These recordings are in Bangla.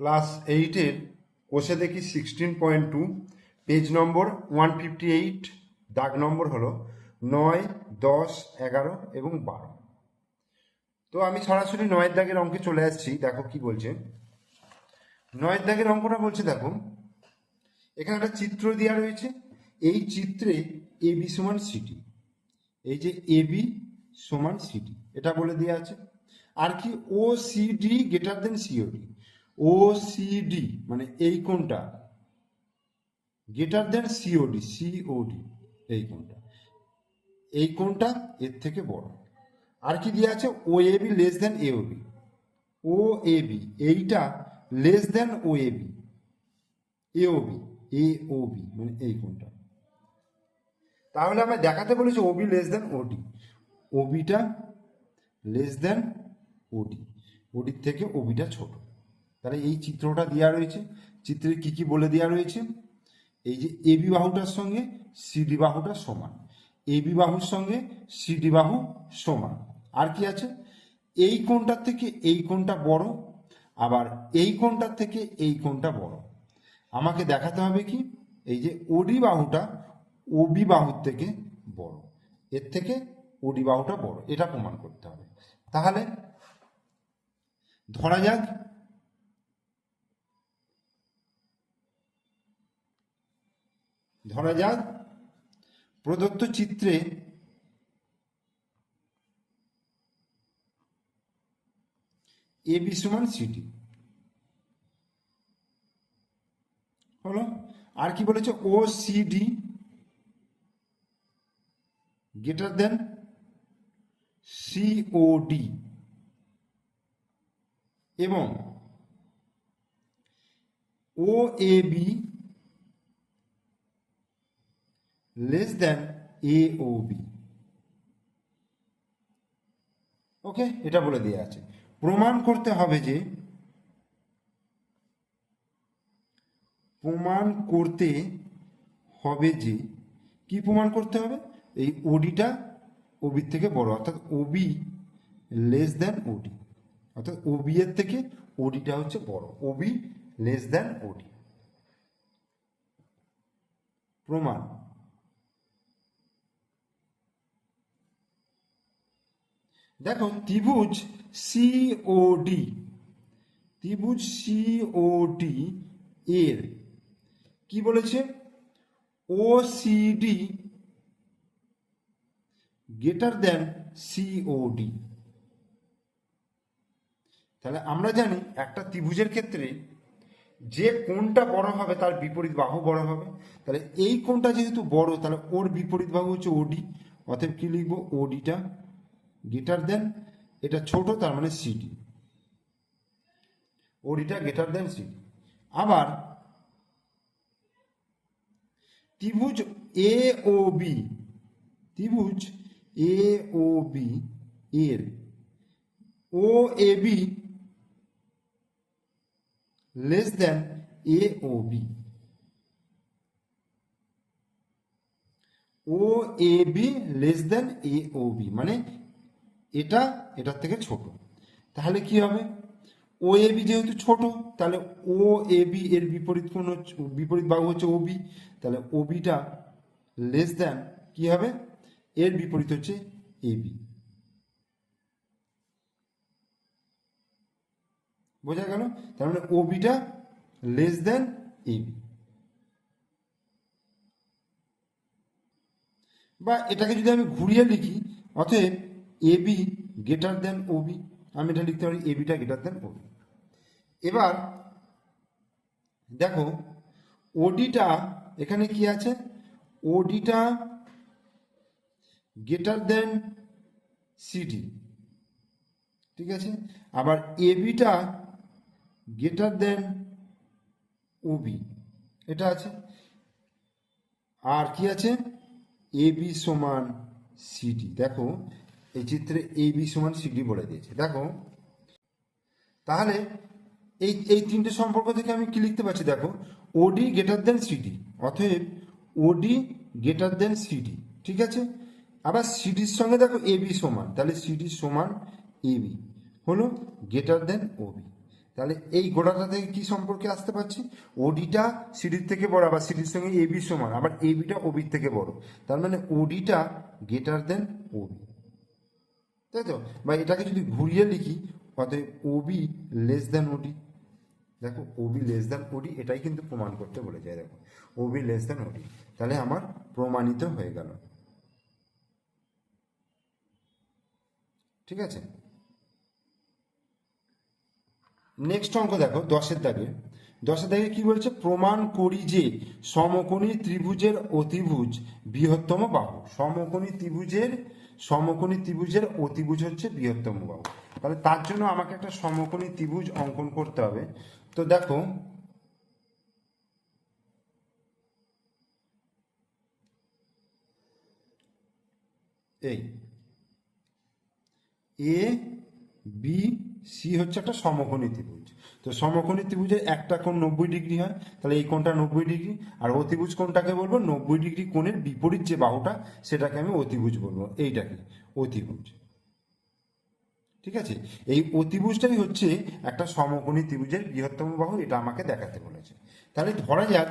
ক্লাস এইটের কোষে দেখি sixteen point two page number one fifty eight দাগ নম্বর হলো নয়, দশ, এগারো এবং বারো। তো আমি সরাসরি নয়ের দাগের অঙ্কে চলে আসছি, দেখো কি বলছে। নয়ের দাগের অঙ্কটা বলছে, দেখো, এখানে একটা চিত্র দেওয়া রয়েছে, এই চিত্রে এ বি সমান সিটি এই যে এ বি সমান সিটি এটা বলে দেওয়া আছে। আর কি O C D greater than COD O D মানে এই কোনটা গ্রেটার দেন সিওডি সিওডি এই কোনটা এই কোনটা এর থেকে বড়। আর কি দেওয়া আছে? O A B less than A B O A B এইটা less than O A B A O B B মানে এই কোনটা তাহলে আমরা দেখাতে বলেছি ওবি লেস দেন ওডি ওবিটা লেস দেন ওডি ওডির থেকে ওবিটা ছোট। তাহলে এই চিত্রটা দেওয়া রয়েছে। চিত্রে কি কি বলে দেওয়া রয়েছে? এই যে এবি বাহুটার সঙ্গে সিডি বাহুটা সমান। এবি বাহুর সঙ্গে সিডি বাহু সমান। আর কি আছে? এই কোণটার থেকে এই কোণটা বড়, আবার এই কোণটার থেকে এই কোণটা বড়। আমাকে দেখাতে হবে কি? এই যে ওডি বাহুটা ওবি বাহুর থেকে বড়। এর থেকে ওডি বাহুটা বড়। এটা প্রমাণ করতে হবে। তাহলে ধরা যাক ধরা যাক, প্রদত্ত চিত্রে এ বি সমান সিটি হলো? আর কি বলেছে? O, C, D, greater than COD এবং O, A, B A O B ওকে এটা বলে দেওয়া আছে। প্রমাণ করতে হবে যে, প্রমাণ করতে হবে যে, কি প্রমাণ করতে হবে? এই ওডিটা ওবির থেকে বড়, অর্থাৎ ওবি লেস দেন ওডি অর্থাৎ ওবি এর থেকে ওডিটা হচ্ছে বড়। ওবি লেস দেন ওডি প্রমাণ। দেখো, ত্রিভুজ সিওডি ত্রিভুজ সিওডি এর কি বলেছে? O CD greater than COD তাহলে আমরা জানি একটা ত্রিভুজের ক্ষেত্রে যে কোণটা বড় হবে তার বিপরীত বাহু বড় হবে। তাহলে এই কোণটা যেহেতু বড়, তাহলে ওর বিপরীত বাহু হচ্ছে ওডি অতএব কি লিখব? ওডিটা গ্রেটার দেন এটা ছোট, তার মানে সিডি ওডিটা গ্রেটার দেন সিডি আবার, ত্রিভুজ এ ও বি ত্রিভুজ এ ও বি এর O A B less than A O B O A B less than A O B মানে এটা, এটার থেকে ছোট। তাহলে কি হবে? ও এ বি যেহেতু ছোট, তাহলে ও এ বি এর বিপরীত কোন বিপরীত বাহু হচ্ছে ও বি। তাহলে ও বিটা লেস দেন কি হবে? এর বিপরীত হচ্ছে এ বি। বোঝা গেল? তার মানে ও বিটা লেস দেন এ বি। বা এটাকে যদি আমি ঘুরিয়ে লিখি, অতএব A B greater than O B আমি এটা লিখতে পারি এ বিটা গ্রেটার দেন ও বি এবার দেখো ওডিটা এখানে কি আছে? ওডিটা গ্রেটার দেন সিডি ঠিক আছে? আবার এবিটা গ্রেটার দেন ওবি এটা আছে। আর কি আছে? এ বি সমান সিডি দেখো এই চিত্রে এ বি সমান সিডি বলে দিয়েছে। দেখো, তাহলে এই এই তিনটে সম্পর্ক থেকে আমি কি লিখতে পারছি? দেখো ওডি গ্রেটার দেন সিডি অতএব ওডি গ্রেটার দেন সিডি ঠিক আছে? আবার সিডির সঙ্গে দেখো এ বি সমান, তাহলে সিডি সমান এ বি হলো গ্রেটার দেন ওবি তাহলে এই গোড়াটা থেকে কি সম্পর্কে আসতে পারছি? ওডিটা সিডির থেকে বড়, আবার সিডির সঙ্গে এবি সমান, আবার এ এবিটা ওবির থেকে বড়। তার মানে ওডিটা গেটার দেন ওবি তাই তো? বা এটাকে যদি ঘুরিয়ে লিখি অতএব ওবি লেস দেন ওডি দেখো ওবি লেস দেন ওডি এটাই কিন্তু প্রমাণ করতে বলে যায় দেখো। ওবি লেস দেন ওডি তাহলে আমার প্রমাণিত হয়ে গেল। ঠিক আছে? নেক্সট অঙ্ক দেখো, দশের দাগে। দশের দাগে কি বলছে? প্রমাণ করি যে সমকোণী ত্রিভুজের অতিভুজ বৃহত্তম বাহু। সমকোণী ত্রিভুজের সমকোণী ত্রিভুজের অতিভুজ হচ্ছে বৃহত্তম বাহু। তাহলে তার জন্য আমাকে একটা সমকোণী ত্রিভুজ অঙ্কন করতে হবে। তো দেখো, এই এ বি সি হচ্ছে একটা সমকোণী ত্রিভুজ। তো সমকোণী ত্রিভুজে একটা কোণ নব্বই ডিগ্রি হয়, তাহলে এই কোণটা নব্বই ডিগ্রি। আর অতিভুজ কোণটাকে বলব, নব্বই ডিগ্রি কোণের বিপরীত যে বাহুটা, সেটাকে আমি অতিভুজ বলব। এইটাকে অতিভুজ। ঠিক আছে? এই অতিভুজটাই হচ্ছে একটা সমকোণী ত্রিভুজের বৃহত্তম বাহু, এটা আমাকে দেখাতে বলেছে। তাহলে ধরা যাক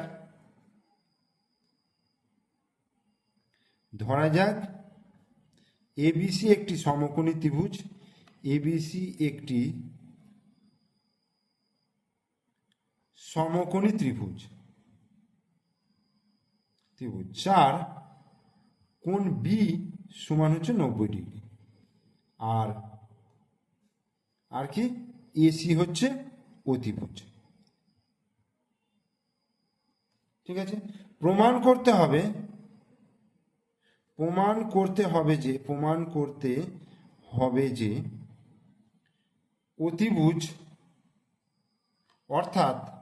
ধরা যাক এবিসি একটি সমকোণী ত্রিভুজ এবিসি একটি সমকোণী ত্রিভুজ। ত্রিভুজ চার, কোণ বি সমান হচ্ছে নব্বই ডিগ্রি। আর আর কি? এসি হচ্ছে অতিভুজ। ঠিক আছে? প্রমাণ করতে হবে, প্রমাণ করতে হবে যে, প্রমাণ করতে হবে যে, অতিভুজ অর্থাৎ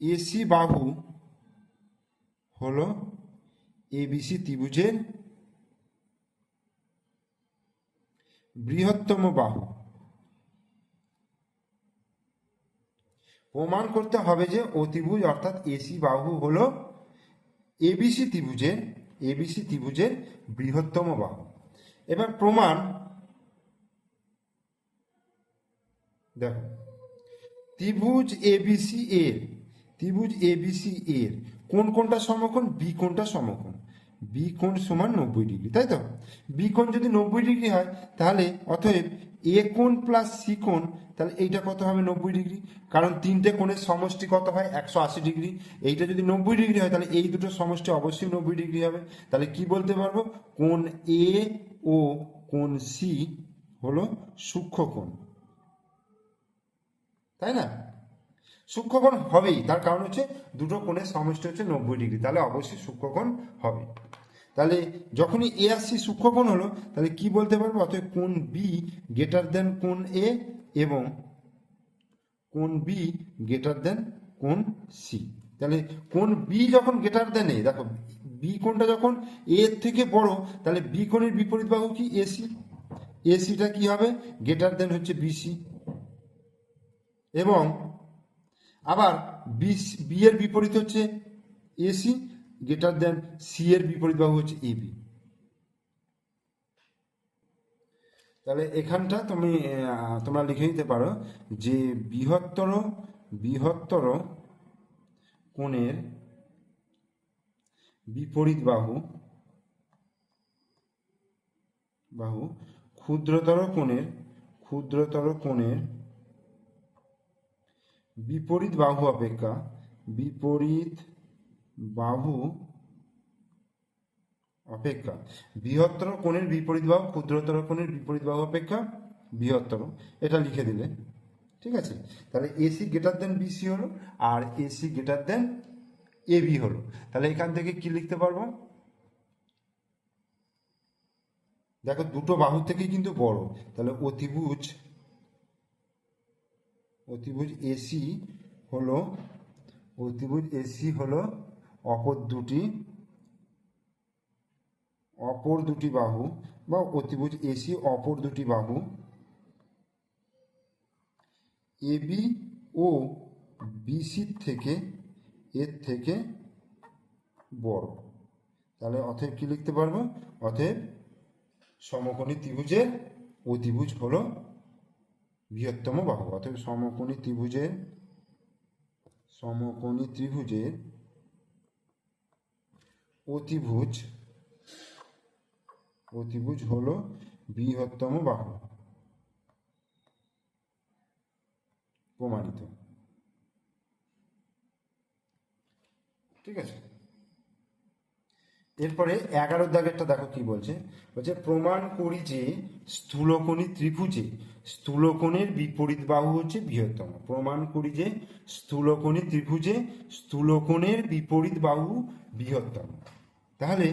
এসি বাহু হলো এবিসি ত্রিভুজের বৃহত্তম বাহু। প্রমাণ করতে হবে যে অতিভুজ অর্থাৎ এসি বাহু হলো এবিসি ত্রিভুজের এবিসি ত্রিভুজের বৃহত্তম বাহু। এবার প্রমাণ দেখো। ত্রিভুজ এবিসি এর ত্রিভুজ এ এবিসি এর। কোন কোনটা সমকোণ? বি কোনটা সমকোণ? বি কোণ সমান নব্বই ডিগ্রি, তাই তো? বি কোণ যদি নব্বই ডিগ্রি হয়, তাহলে অতএব এ কোণ প্লাস সি কোণ, তাহলে এইটা কত হবে? নব্বই ডিগ্রি। কারণ তিনটে কোণের সমষ্টি কত হয়? একশো আশি ডিগ্রি। এইটা যদি নব্বই ডিগ্রি হয়, তাহলে এই দুটো সমষ্টি অবশ্যই নব্বই ডিগ্রি হবে। তাহলে কি বলতে পারব? কোণ এ ও কোণ সি হলো সূক্ষ্ম কোণ। তাই না? সূক্ষ্মকোণ হবেই। তার কারণ হচ্ছে দুটো কোণের সমষ্টি হচ্ছে নব্বই ডিগ্রি। তাহলে অবশ্যই সূক্ষ্মকোণ হবে। তাহলে যখনই এ আর সি সূক্ষ্মকোণ হলো, তাহলে কি বলতে পারব? অতএব কোণ বি গ্রেটার দেন কোণ এ এবং কোণ বি গ্রেটার দেন কোণ সি। তাহলে কোণ বি যখন গ্রেটার দেন এ, দেখো, বি কোণটা যখন এ এর থেকে বড়, তাহলে বি কোণের বিপরীত বাহু কি? এসি এসিটা কি হবে? গ্রেটার দেন হচ্ছে বিসি এবং আবার বি এর বিপরীত হচ্ছে এসি গ্রেটার দেন সি এর বিপরীত বাহু হচ্ছে এবি তাহলে এখানটা তুমি তোমরা লিখে নিতে পারো যে বৃহত্তর বৃহত্তর কোণের বিপরীত বাহু বাহু ক্ষুদ্রতর কোণের ক্ষুদ্রতর কোণের বিপরীত বাহু অপেক্ষা, বিপরীত বাহু অপেক্ষা। বৃহত্তর কোণের বিপরীত বাহু, ক্ষুদ্রতর কোণের বিপরীত বাহু অপেক্ষা, বৃহত্তর। এটা লিখে দিলে। ঠিক আছে? তাহলে এসি গ্রেটার দেন বিসি হলো, আর এসি গ্রেটার দেন এবি হলো। তাহলে এখান থেকে কি লিখতে পারব? দেখো, দুটো বাহু থেকে কিন্তু বড়। তাহলে অতিভুজ অতিভুজ এসি হলো, অতিভুজ এসি হলো অপর দুটি অপর দুটি বাহু বা অতিভুজ এসি অপর দুটি বাহু। এবি ও বিসির থেকে, এর থেকে বড়। তাহলে অতএব কি লিখতে পারব? অতএব সমকোণী ত্রিভুজের অতিভুজ হলো বৃহত্তম বাহু অতএব সমকোণী ত্রিভুজের সমকোণী ত্রিভুজের অতিভুজ অতিভুজ হল বৃহত্তম বাহু প্রমাণিত। ঠিক আছে? এরপরে এগারো দাগেরটা দেখো কি বলছে? বলছে, প্রমাণ করি যে স্থূলকোণী ত্রিভুজে, স্থূলকোণের বিপরীত বাহু হচ্ছে বৃহত্তম। প্রমাণ করি যে স্থূলকোণী ত্রিভুজে স্থূলকোণের বিপরীত বাহু বৃহত্তম। তাহলে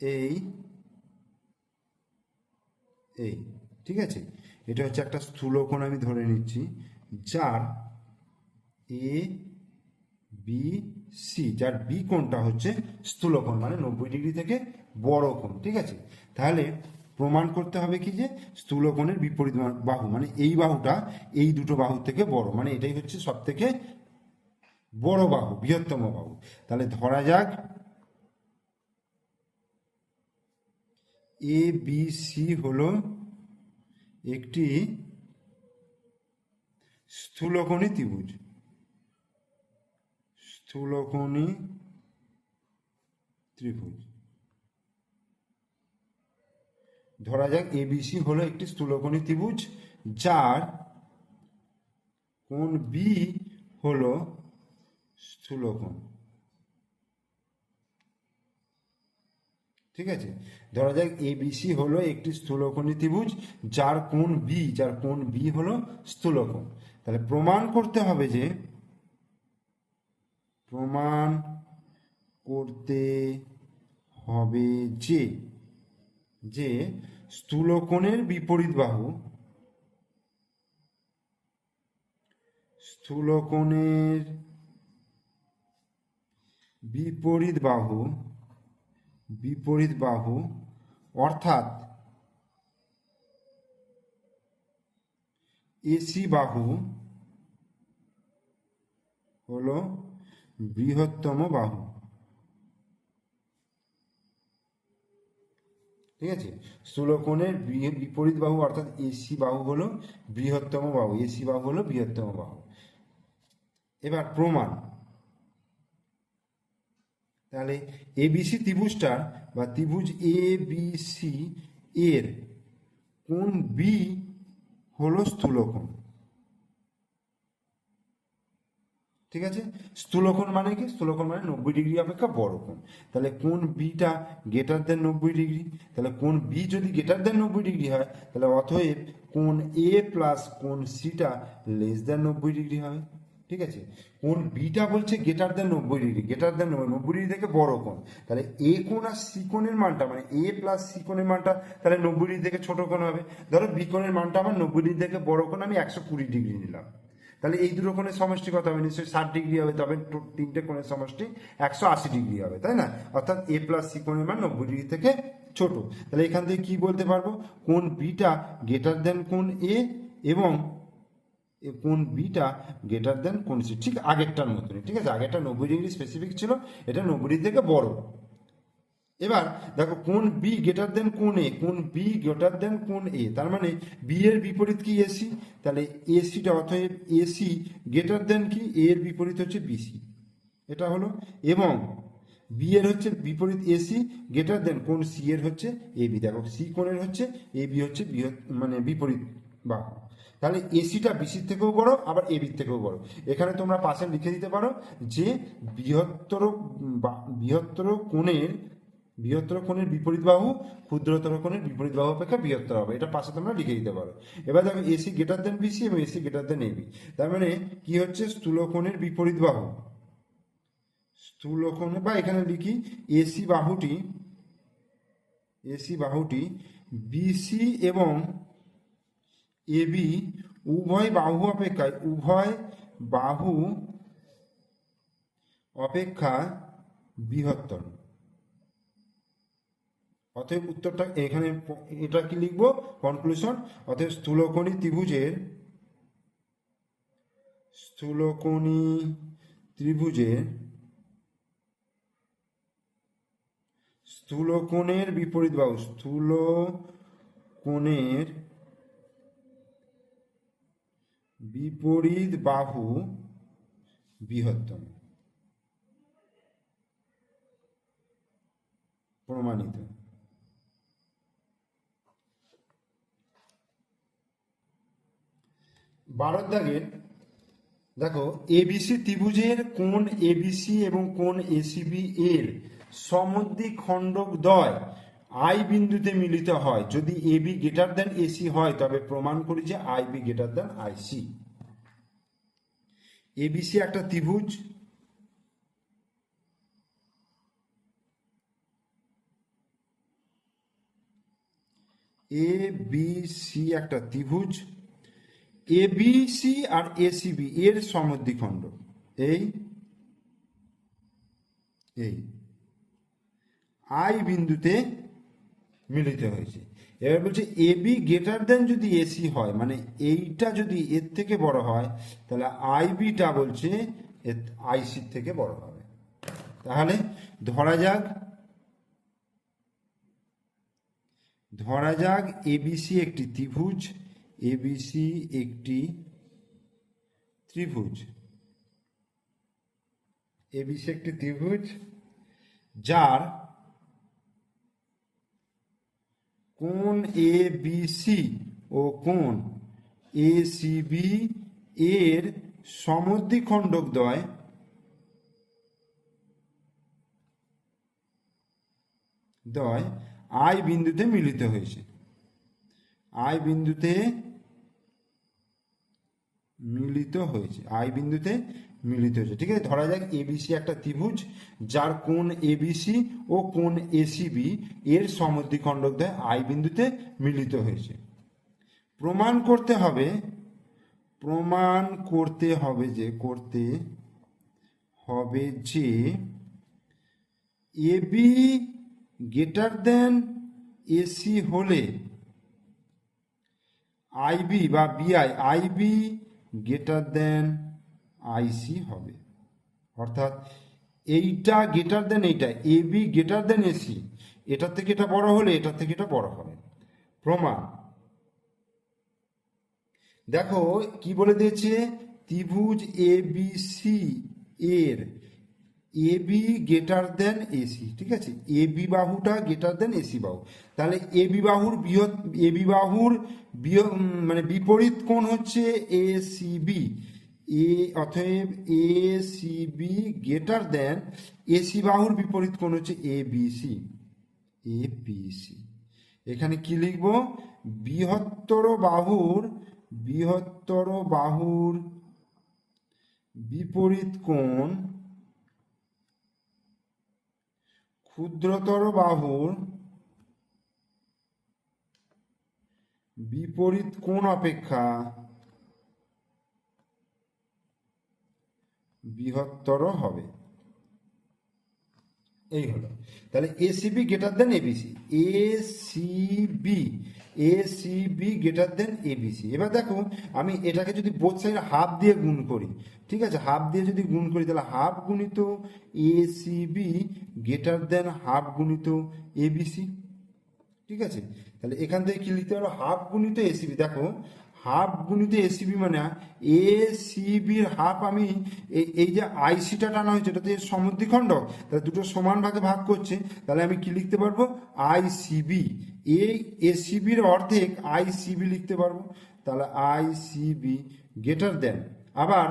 এই এই, ঠিক আছে? এটা হচ্ছে একটা স্থূলকোণ আমি ধরে নিচ্ছি, যার এ বি সি যার বি কোণটা হচ্ছে স্থূলকোণ মানে নব্বই ডিগ্রি থেকে বড় কোণ, ঠিক আছে? তাহলে প্রমাণ করতে হবে কি যে স্থূলকোণের বিপরীত বাহু মানে এই বাহুটা এই দুটো বাহু থেকে বড় মানে এটাই হচ্ছে সব থেকে বড় বাহু, বৃহত্তম বাহু। তাহলে ধরা যাক এ বি সি হলো একটি স্থূলকোণী ত্রিভুজ। স্থূলকোণী ত্রিভুজ। ধরা যাক এবিসি হলো একটি স্থূলকোণী ত্রিভুজ, যার কোণ বি হলো স্থূলকোণ। ঠিক আছে? ধরা যাক এবিসি হলো একটি স্থূলকোণী ত্রিভুজ, যার কোণ বি, যার কোণ বি হলো স্থূলকোণ। তাহলে প্রমাণ করতে হবে যে প্রমাণ করতে হবে যে যে স্থূলকোণের বিপরীত বাহু স্থূলকোণের বিপরীত বাহু বিপরীত বাহু, অর্থাৎ এসি বাহু হলো বৃহত্তম বাহু। ঠিক আছে? স্থূলকোণের বিপরীত বাহু অর্থাৎ এসি বাহু হলো বৃহত্তম বাহু। এসি বাহু হলো বৃহত্তম বাহু। এবার প্রমাণ। তাহলে এবিসি ত্রিভুজটার বা ত্রিভুজ এ বি সি এর কোন বি হলো স্থূলকোণ। ঠিক আছে? স্থূলকোণ মানে কি? স্থূলকোণ মানে নব্বই ডিগ্রি অপেক্ষা বড় কোণ। তাহলে কোন বিটা গ্রেটার দেন নব্বই ডিগ্রি। তাহলে কোন বি যদি গ্রেটার দেন নব্বই ডিগ্রি হয়, তাহলে অতএব কোন এ প্লাস কোন সিটা লেস দেন নব্বই ডিগ্রি হবে। ঠিক আছে? কোন বিটা বলছে গ্রেটার দেন নব্বই ডিগ্রি। গ্রেটার দেন নব্বই। ডিগ্রি থেকে বড় কোণ। তাহলে এ কোণ আর সি কোণের মানটা মানে এ প্লাস সি কোণের মানটা, তাহলে নব্বই ডিগ্রি থেকে ছোট কোণ হবে। ধরো বি কোণের মানটা আমার নব্বই ডিগ্রি থেকে বড় কোণ, আমি একশো কুড়ি ডিগ্রি নিলাম। তাহলে এই দুটো কোণের সমষ্টি কত হবে? নিশ্চয়ই ষাট ডিগ্রি হবে, তবে তিনটে কোণের সমষ্টি একশো আশি ডিগ্রি হবে, তাই না? অর্থাৎ এ প্লাস সি কোণের মান নব্বই ডিগ্রি থেকে ছোট। তাহলে এখান থেকে কি বলতে পারব? কোন বিটা গ্রেটার দেন কোন এ এবং কোন বিটা গ্রেটার দেন কোন সি ঠিক আগেরটার মতনই, ঠিক আছে? আগেরটা নব্বই ডিগ্রি স্পেসিফিক ছিল, এটা নব্বই ডিগ্রি থেকে বড়। এবার দেখো কোন বি গ্রেটার দেন কোন এ কোন বি গ্রেটার দেন কোন এ তার মানে বি এর বিপরীত কি এসি তাহলে এসিটা অতএব এসি গ্রেটার দেন কি? এ এর বিপরীত হচ্ছে বিসি এটা হলো এবং বি এর হচ্ছে বিপরীত এসি গ্রেটার দেন কোন সি এর হচ্ছে এ বি দেখো সি কোণের হচ্ছে এ বি হচ্ছে মানে বিপরীত বাহু তাহলে এসিটা বিসির থেকেও বড়, আবার এ বির থেকেও বড়। এখানে তোমরা পাশে লিখে দিতে পারো যে বৃহত্তর বা- বৃহত্তর কোণের বৃহত্তর কোণের বিপরীত বাহু, ক্ষুদ্রতর কোণের বিপরীত বাহু অপেক্ষা বৃহত্তর হবে। এটা পাশে তোমরা লিখে দিতে পারো। এবার দেখো, এসি গ্রেটার দেন বিসি এবং এসি গ্রেটার দেন এবি তার মানে কি হচ্ছে? স্থূল কোণের বিপরীত বাহু। স্থূল কোণে, বা এখানে লিখি, এসি বাহুটি এসি বাহুটি বিসি এবং এবি উভয় বাহু অপেক্ষায়, উভয় বাহু অপেক্ষা বৃহত্তর। অতএব উত্তরটা এখানে এটা কি লিখব? কনক্লুশন অতএব স্থূলকোণী ত্রিভুজের স্থূলকোণী ত্রিভুজের, স্থূলকোণের বিপরীত বাহু স্থূল কোণের বিপরীত বাহু বৃহত্তম। প্রমাণিত। বারোর দাগের দেখো এবিসি ত্রিভুজের কোন এবিসি এবং কোন এসিবি এর সমদ্বি খণ্ডক দ্বয় আই বিন্দুতে মিলিত হয়। যদি এবি গ্রেটার দেন এসি হয়, তবে প্রমাণ করি যে I B greater than IC ABC একটা ত্রিভুজ। এ বি সি একটা ত্রিভুজ। এ সি আর এসিবি এর সমদ্বিখণ্ড। এই এই। আই বিন্দুতে মিলিত হয়েছে। এবার বলছে এ বি গ্রেটার দেন যদি এসি হয় মানে এইটা যদি এর থেকে বড় হয়, তাহলে আই বিটা বলছে আইসির থেকে বড় হবে। তাহলে ধরা যাক ধরা যাক এবিসি একটি ত্রিভুজ এবিসি একটি ত্রিভুজ। এবিসি একটি ত্রিভুজ যার কোন এ বি সি ও কোন এ সি বি এর সমদ্বিখণ্ডক দ্বয় দ্বয় আই বিন্দুতে মিলিত হয়েছে। আই বিন্দুতে মিলিত হয়েছে, আই বিন্দুতে মিলিত হয়েছে। ঠিক আছে, ধরা যাক এবিসি একটা ত্রিভুজ, যার কোণ এবিসি ও কোণ এসিবি এর সমদ্বিখণ্ডক দ্বয় আই বিন্দুতে মিলিত হয়েছে। প্রমাণ করতে হবে, প্রমাণ করতে হবে যে, করতে হবে যে এবি গ্রেটার দেন এসি হলে আইবি বা বিআই আইবি গ্রেটার দেন আইসি হবে। অর্থাৎ এইটা গেটার দেন এইটা এ বি গেটার দেন এসি এটার থেকে এটা বড় হলে এটার থেকে এটা বড় হবে। প্রমাণ। দেখো কি বলে দিয়েছে? ত্রিভুজ এ বি সি এর A B greater than AC ঠিক আছে? এ বি বাহুটা গ্রেটার দেন এসি বাহু। তাহলে এ বি বাহুর বৃহৎ এ বি বাহুর মানে বিপরীত কোণ হচ্ছে এ সি বি এ অতএব A C B greater than AC বাহুর বিপরীত কোণ হচ্ছে A B C A B C এখানে কি লিখব? বৃহত্তর বাহুর বৃহত্তর বাহুর বিপরীত কোণ ক্ষুদ্রতর বাহুর বিপরীত কোণ অপেক্ষা বৃহত্তর হবে। এই হলো তাহলে ACB greater than ABC ACB ACB greater than ABC এবার দেখো, আমি এটাকে যদি বোথ সাইড হাফ দিয়ে গুণ করি, ঠিক আছে? হাফ দিয়ে যদি গুণ করি, তাহলে হাফ গুণিত এসিবি গ্রেটার দেন হাফ গুণিত এবিসি ঠিক আছে? তাহলে এখান থেকে কি লিখতে পারো হাফ গুণিত এসিবি দেখো হাফ গুণিত এসিবি মানে এ সিবির হাফ আমি এই যে আইসিটা টানা হয়েছে, এটা এর সমদ্বিখণ্ড তাহলে দুটো সমান ভাগে ভাগ করছে, তাহলে আমি কি লিখতে পারব? আইসিবি এই এসিবির অর্ধেক আইসিবি লিখতে পারব। তাহলে আইসিবি গ্রেটার দেন আবার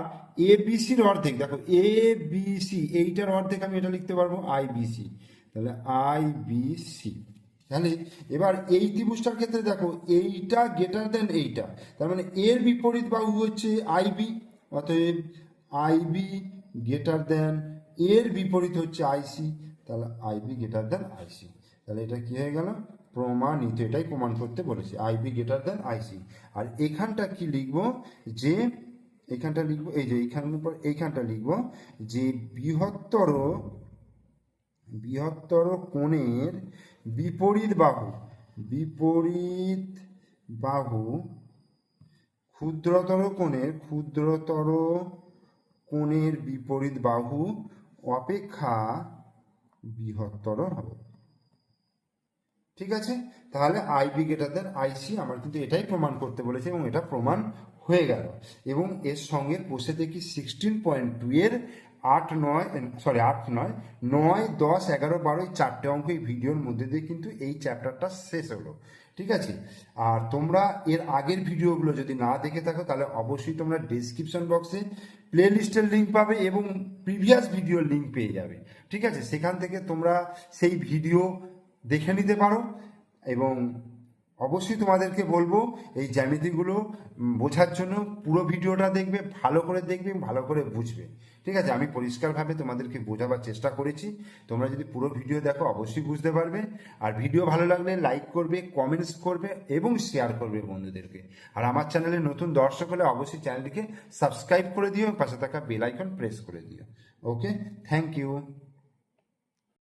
এ বিসির অর্ধেক, দেখো এ বিসি এইটার অর্ধেক আমি এটা লিখতে পারব আইবিসি তাহলে আইবিসি তাহলে এবার এই ত্রিভুজটার ক্ষেত্রে দেখো, এইটা গ্রেটার দেন এইটা। তার মানে এর বিপরীত বাহু হচ্ছে আইবি অতএব আইবি গ্রেটার দেন এর বিপরীত হচ্ছে আইসি তাহলে আইবি গ্রেটার দেন আইসি তাহলে এটা কি হয়ে গেল? প্রমাণিত, এটাই প্রমাণ করতে বলেছি আইবি গ্রেটার দেন আইসি আর এখানটা কি লিখব? যে এখানটা লিখব, এই যে এইখানের উপর এইখানটা লিখব যে বৃহত্তর বৃহত্তর কোণের বিপরীত বাহু। বিপরীত বাহু ক্ষুদ্রতর কোণের ক্ষুদ্রতর কোণের বিপরীত বাহু অপেক্ষা বৃহত্তর হবে। ঠিক আছে? তাহলে আইবি গ্রেটার আইসি আমার কিন্তু এটাই প্রমাণ করতে বলেছে এবং এটা প্রমাণ হয়ে গেল। এবং এর সঙ্গে কোষে দেখি সিক্সটিন পয়েন্ট টু এর আট নয় সরি আট নয় নয়, দশ, এগারো বারো এই চারটে অঙ্ক এই ভিডিওর মধ্যে দিয়ে কিন্তু এই চ্যাপ্টারটা শেষ হলো। ঠিক আছে? আর তোমরা এর আগের ভিডিওগুলো যদি না দেখে থাকো, তাহলে অবশ্যই তোমরা ডিসক্রিপশন বক্সে প্লে লিস্টের লিঙ্ক পাবে এবং প্রিভিয়াস ভিডিওর লিঙ্ক পেয়ে যাবে। ঠিক আছে? সেখান থেকে তোমরা সেই ভিডিও দেখে নিতে পারো এবং অবশ্যই তোমাদেরকে বলব, এই জ্যামিতিগুলো বোঝার জন্য পুরো ভিডিওটা দেখবে, ভালো করে দেখবে, ভালো করে বুঝবে। ঠিক আছে, আমি পরিষ্কারভাবে তোমাদেরকে বোঝাবার চেষ্টা করেছি। তোমরা যদি পুরো ভিডিও দেখো, অবশ্যই বুঝতে পারবে। আর ভিডিও ভালো লাগলে লাইক করবে কমেন্টস করবে এবং শেয়ার করবে বন্ধুদেরকে। আর আমার চ্যানেলে নতুন দর্শক হলে অবশ্যই চ্যানেলটিকে সাবস্ক্রাইব করে দিও, পাশে থাকা বেলাইকন প্রেস করে দিও। Okay thank you